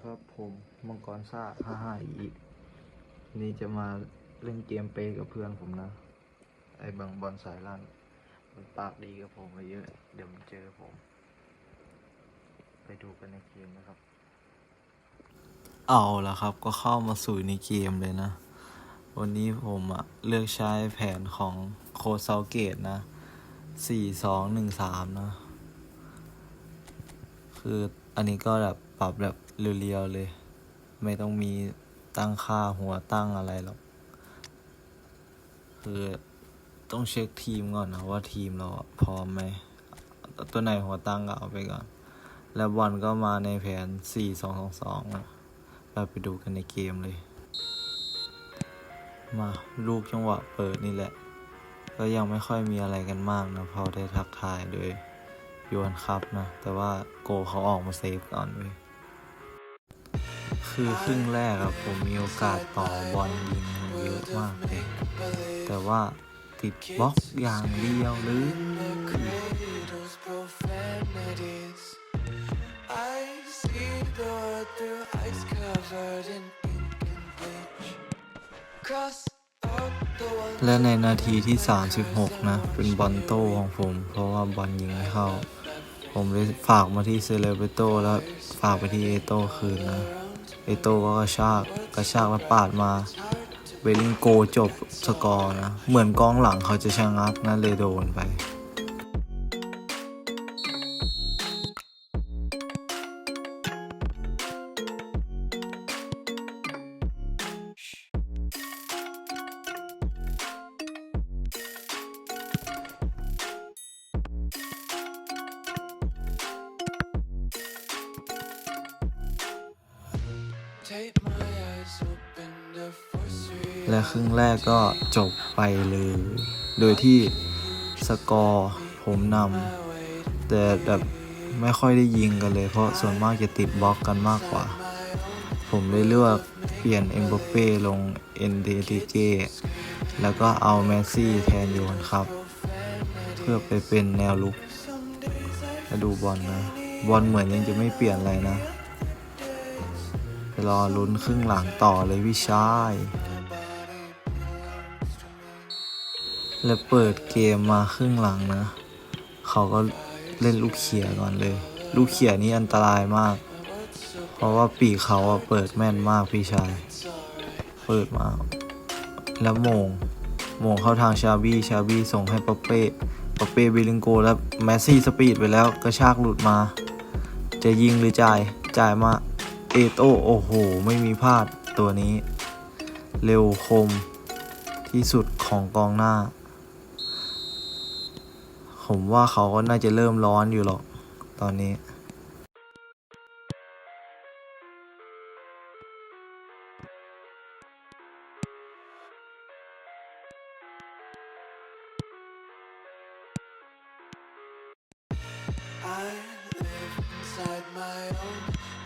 ครับผมมังกรซ่าห้าห้าอีก นี่จะมาเล่นเกมเปกับเพื่อนผมนะ ไอ้บังบอลสายล่างมันปากดีกับผมมาเยอะ เดี๋ยวมันเจอผม ไปดูกันในเกมนะครับ เอาละครับก็เข้ามาสู่ในเกมเลยนะ วันนี้ผมอะเลือกใช้แผนของโคเซาเกตนะสี่สองหนึ่งสามนะ คือ อันนี้ก็แบบปรับแบบเรียวๆเลย ไม่ต้องมีตั้งค่าหัวตั้งอะไรหรอก คือต้องเช็คทีมก่อนนะว่าทีมเราพร้อมไหม ตัวไหนหัวตั้งก็เอาไปก่อน แล้วบอลก็มาในแผน 4 2 2 2เราไปดูกันในเกมเลย มาลูกจังหวะเปิดนี่แหละ ก็ยังไม่ค่อยมีอะไรกันมากนะพอได้ทักทายโดย ยนครับนะ แต่ว่าโกเขาออกมาเซฟก่อนเว้ยคือครึ่งแรกอะผมมีโอกาสต่อบอลยิงเยอะมากเลยแต่ว่าติดบล็อกอย่างเดียวหรือคือและในนาทีที่ 36 นะ เป็นบอลโต้ของผม เพราะว่าบอลยิงไม่เข้า ผมเลยฝากมาที่เซเลเบโตแล้วฝากไปที่เอโต้คืนนะ เอโต้ก็กระชากกระชากแล้วปาดมา เวลิงโกจบสกอร์นะ เหมือนกองหลังเขาจะชะงักนะเลยโดนไป และครึ่งแรกก็จบไปเลย โดยที่สกอร์ผมนำแต่แบบไม่ค่อยได้ยิงกันเลย เพราะส่วนมากจะติดบล็อกกันมากกว่า ผมเลยเลือกเปลี่ยนเอ็มบปเป้ลงเอ็นเดติเจแล้วก็เอาแมสซี่แทนโยนครับ เพื่อไปเป็นแนวลุกมาดูบอลนะ บอลเหมือนยังจะไม่เปลี่ยนอะไรนะ ไปรอลุ้นครึ่งหลังต่อเลยพี่ชายแล้วเปิดเกมมาครึ่งหลังนะ เขาก็เล่นลูกเขียก่อนเลย ลูกเขียนี่อันตรายมาก เพราะว่าปีเขาอะเปิดแม่นมากพี่ชาย เปิดมา แล้วโมงโมงเข้าทางชาบี้ชาบี้ส่งให้ปอเป้ปอเป้บิลิงโก แล้วแมสซี่สปีดไปแล้วกระชากหลุดมา จะยิงหรือจ่ายจ่ายมา เอโตโอ้โห ไม่มีพลาดตัวนี้ เร็วคมที่สุดของกองหน้า ผมว่าเขาก็น่าจะเริ่มร้อนอยู่หรอก ตอนนี้ I live inside my own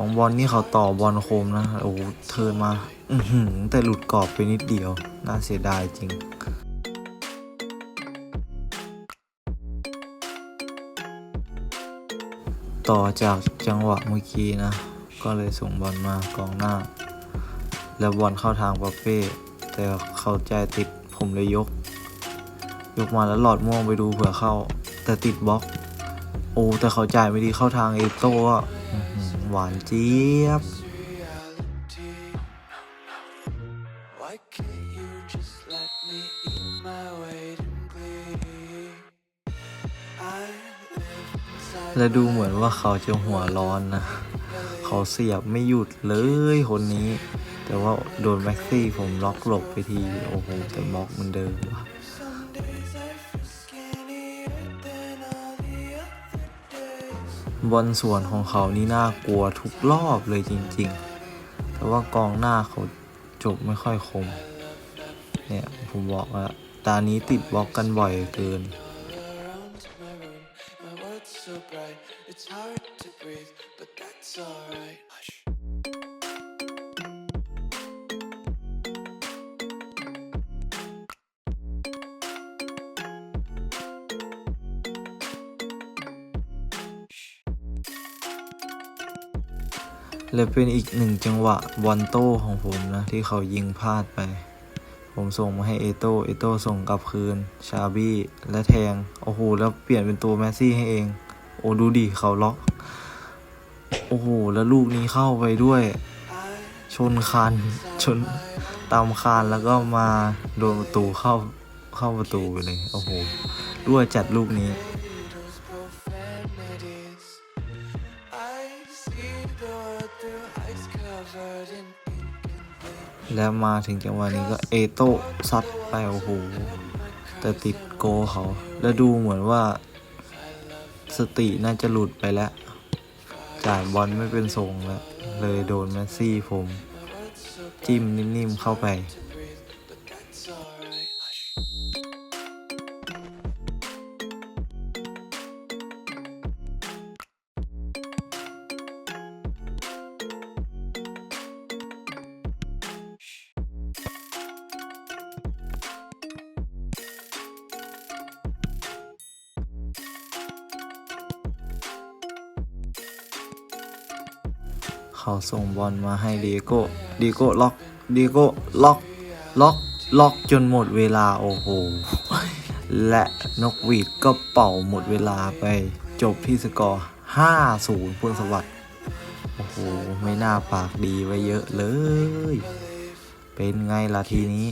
บางบอลนี่เขาต่อบอลโคมนะ โอ้โหเทินมา อือหือแต่หลุดกรอบไปนิดเดียว น่าเสียดายจริงต่อจากจังหวะเมื่อกี้นะ ก็เลยส่งบอลมากองหน้า แล้วบอลเข้าทางปาเป้ แต่เขาใจติดผมเลยยก ยกมาแล้วหลอดม่วงไปดูเผื่อเข้า แต่ติดบล็อก อ้แต่เขาจ่ายไม่ดีเข้าทางเอโต้อะอื้อหือหวานเจี๊ยบ reality. Why can't you just let me eat my weight in glee? I live inside และดูเหมือนว่าเขาจะหัวร้อนนะ เขาเสียบไม่หยุดเลยคนนี้ แต่ว่าโดนแม็กซี่ผมล็อกหลบไปที โอ้โห แต่บล็อกเหมันเดิมว่ะ บอลสวนของเขานี่น่ากลัวทุกรอบเลยจริง ๆ แต่ว่ากองหน้าเขาจบไม่ค่อยคม เนี่ยผมบอกว่าตานี้ติดบล็อกกันบ่อยเกิน around my room. My world's so bright, it's hard to breathe, but that's alright. และเป็นอีกหนึ่งจังหวะบอลโต้ของผมนะ ที่เขายิงพลาดไป ผมส่งมาให้เอโต้เอโต้ส่งกลับคืน ชาบี้และแทง โอ้โห แล้วเปลี่ยนเป็นตัวแมสซี่ให้เอง โอ้ดูดิเขาล็อก โอ้โห แล้วลูกนี้เข้าไปด้วย ชนคานชนตามคานแล้วก็มาโดนประตูเข้าเข้าประตูไปเลย โอ้โหด้วจัดลูกนี้ แล้วมาถึงจังหวะนี้ก็เอโต้ซัดไปโอ้โหแต่ติดโกเขา แล้วดูเหมือนว่า สติน่าจะหลุดไปแล้ว จ่ายบอลไม่เป็นทรงแล้ว เลยโดนแมสซี่ผม จิ้มนิ่มๆเข้าไป เขาส่งบอลมาให้ดีโก้ดีโก้ล็อกดีโก้ล็อกล็อกล็อกจนหมดเวลาโอ้โห และนกหวีดก็เป่าหมดเวลาไปจบที่สกอร์ 5-0พลสวัสดิ์โอ้โห ไม่น่าปากดีไว้เยอะเลย เป็นไงล่ะทีนี้